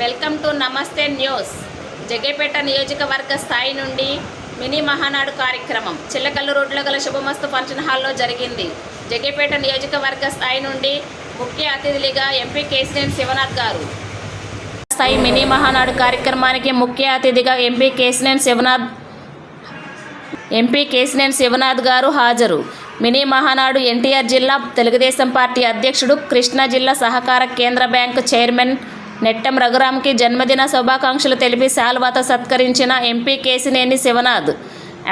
Welcome to Namaste news. Jaggayyapeta నియోజకవర్గ స్థాయి నుండి మినీ మహానాడు కార్యక్రమం చిల్లకల్లు రోడ్లో గల శుభమస్తు ఫంక్షన్ హాల్లో జరిగింది. జగేపేట నియోజకవర్గ స్థాయి నుండి ముఖ్య అతిథులుగా ఎంపీ కేసినేని శివనాథ్ గారు. స్థాయి మినీ మహానాడు కార్యక్రమానికి ముఖ్య అతిథిగా ఎంపీ కేసినేని శివనాథ్ ఎంపీ కేసినేని శివనాథ్ గారు హాజరు. మినీ మహానాడు ఎన్టీఆర్ జిల్లా తెలుగుదేశం పార్టీ అధ్యక్షుడు కృష్ణా జిల్లా సహకార కేంద్ర బ్యాంకు చైర్మన్ నెట్టెం రఘురామ్కి జన్మదిన శుభాకాంక్షలు తెలిపి శాల్వాతో సత్కరించిన MP Kesineni Sivanath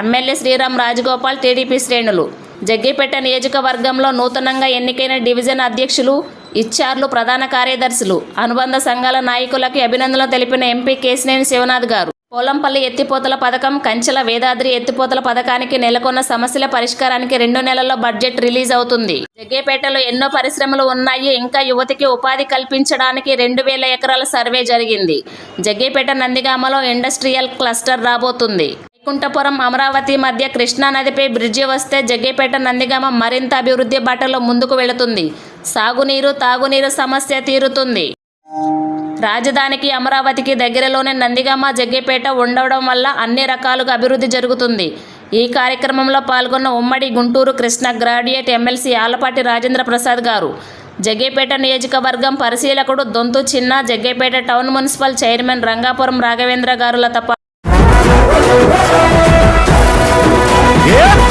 MLA Sriram Rajagopal TDP శ్రేణులు. జగ్గిపేట నియోజకవర్గంలో నూతనంగా ఎన్నికైన డివిజన్ అధ్యక్షులు ఇచ్చార్లు ప్రధాన కార్యదర్శులు. అనుబంధ సంఘాల నాయకులకి అభినందనలు తెలిపిన ఎంపీ కేసినేని శివనాథ్ గారు. పోలంపల్లి ఎత్తిపోతల పథకం కంచెల వేదాద్రి ఎత్తిపోతల పథకానికి నెలకొన్న సమస్యల పరిష్కారానికి రెండు నెలల్లో బడ్జెట్ రిలీజ్ అవుతుంది. జగ్గేపేటలో ఎన్నో పరిశ్రమలు ఉన్నాయి. ఇంకా యువతికి ఉపాధి కల్పించడానికి రెండు వేల ఎకరాల సర్వే జరిగింది. జగ్గేపేట నందిగామలో ఇండస్ట్రియల్ క్లస్టర్ రాబోతుంది. వైకుంఠపురం అమరావతి మధ్య కృష్ణా నదిపై బ్రిడ్జి వస్తే జగ్గేపేట నందిగామ మరింత అభివృద్ధి బాటలో ముందుకు వెళుతుంది. సాగునీరు తాగునీరు సమస్య తీరుతుంది. రాజధానికి అమరావతికి దగ్గరలోనే నందిగామ జగ్గేపేట ఉండడం వల్ల అన్ని రకాలుగా అభివృద్ధి జరుగుతుంది. ఈ కార్యక్రమంలో పాల్గొన్న ఉమ్మడి గుంటూరు కృష్ణ గ్రాడ్యుయేట్ ఎమ్మెల్సీ ఆలపాటి రాజేంద్ర ప్రసాద్ గారు. జగ్గేపేట నియోజకవర్గం పరిశీలకుడు Dontu Chinna Jaggayyapeta town municipal chairman Rangapuram Raghavendra గారులతో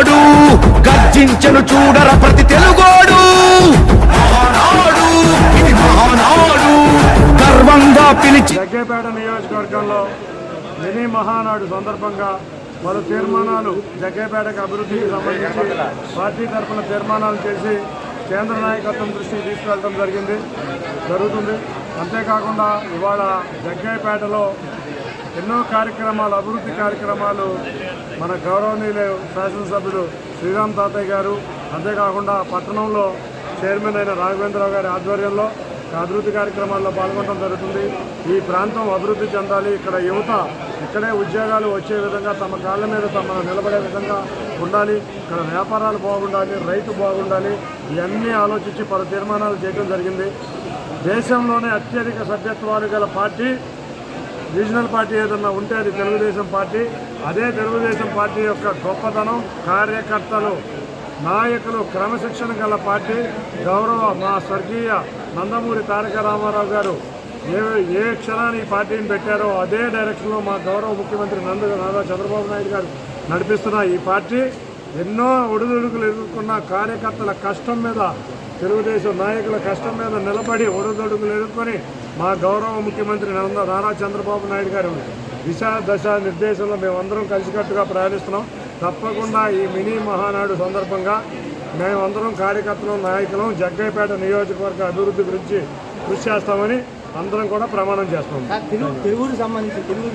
Mahanadu గర్జించను చూడర ప్రతి తెలుగోడు. మహానాడు ఇది మహానాడు. గర్వంగా పిలిచి జగ్గేపేట నియోజకవర్గంలో మినీ మహానాడు సందర్భంగా పలు తీర్మానాలు జగ్గేపేటకు అభివృద్ధికి సంబంధించి పార్టీ తరఫున తీర్మానాలు చేసి కేంద్ర నాయకత్వం దృష్టికి తీసుకెళ్ళడం జరిగింది జరుగుతుంది. అంతేకాకుండా ఇవాళ జగ్గేపేటలో ఎన్నో కార్యక్రమాలు అభివృద్ధి కార్యక్రమాలు మన గౌరవనీయులు శాసనసభ్యుడు శ్రీరామ్ తాతయ్య గారు. అంతేకాకుండా పట్టణంలో చైర్మన్ అయిన రాఘవేంద్రరావు గారి ఆధ్వర్యంలో అభివృద్ధి కార్యక్రమాల్లో పాల్గొనడం జరుగుతుంది. ఈ ప్రాంతం అభివృద్ధి చెందాలి. ఇక్కడ యువత ఇక్కడే ఉద్యోగాలు వచ్చే విధంగా తమ కాళ్ళ మీద తమ నిలబడే విధంగా ఉండాలి. ఇక్కడ వ్యాపారాలు బాగుండాలి రైతు బాగుండాలి. ఇవన్నీ ఆలోచించి పలు తీర్మానాలు చేయడం జరిగింది. దేశంలోనే అత్యధిక సభ్యత్వాలు గల పార్టీ రీజనల్ పార్టీ ఏదన్నా ఉంటే అది తెలుగుదేశం పార్టీ. అదే తెలుగుదేశం పార్టీ యొక్క గొప్పతనం కార్యకర్తలు నాయకులు క్రమశిక్షణ గల పార్టీ. గౌరవ మా స్వర్గీయ నందమూరి తారక రామారావు గారు ఏ ఏ క్షణాన్ని పార్టీని పెట్టారో అదే డైరెక్షన్లో మా గౌరవ ముఖ్యమంత్రి నంద నారా చంద్రబాబు నాయుడు గారు నడిపిస్తున్న ఈ పార్టీ. ఎన్నో ఒడిదుడుకులు ఎదుర్కొన్న కార్యకర్తల కష్టం మీద తెలుగుదేశం నాయకుల కష్టం మీద నిలబడి ఒడిదుడుకులు ఎదుర్కొని మా గౌరవ ముఖ్యమంత్రి నంద నారా చంద్రబాబు నాయుడు గారు దిశ దశ నిర్దేశంలో మేమందరం కలిసికట్టుగా ప్రయాణిస్తున్నాం. తప్పకుండా ఈ మినీ మహానాడు సందర్భంగా మేమందరం కార్యకర్తలు నాయకులం జగ్గైపేట నియోజకవర్గ అభివృద్ధి గురించి కృషి చేస్తామని అందరం కూడా ప్రమాణం చేస్తాం తెలుగు తెలుగుకి సంబంధించి తెలుగు